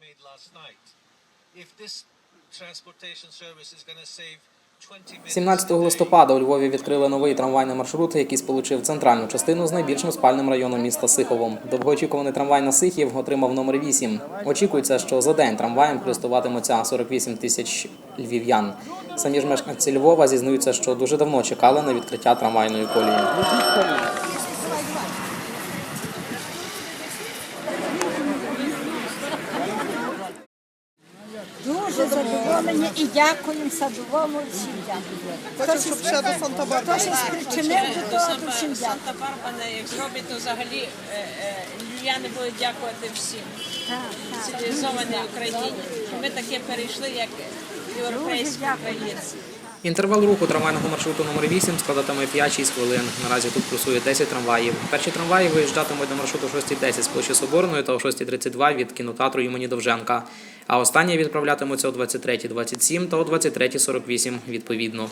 made last night. If this transportation service is going to save 17 листопада у Львові відкрили новий трамвайний маршрут, який сполучив центральну частину з найбільшим спальним районом міста Сиховом. Довгоочікуваний трамвай на Сихів отримав номер 8. Очікується, що за день трамваєм користуватимуться 48 тисяч львів'ян. Самі ж мешканці Львова зізнаються, що дуже давно чекали на відкриття трамвайної колії. Дуже задоволені і дякуємо садовому всім дякуємо. Хочу, щоб ще до Санта Барбара. Хто ще спричинив до того, то всім дякую. Санта-Барбара, як зробить, то взагалі е, е, львів'яни будуть дякувати всім цивілізованій Україні. Ми таке перейшли, як європейські українці. Інтервал руху трамвайного маршруту номер 8 складатиме 5-6 хвилин. Наразі тут курсує 10 трамваїв. Перші трамваї виїжджатимуть на маршруту 6.10 з площі Соборної та о 6.32 від кінотеатру імені Довженка. А останні відправлятимуться о 23.27 та о 23.48 відповідно.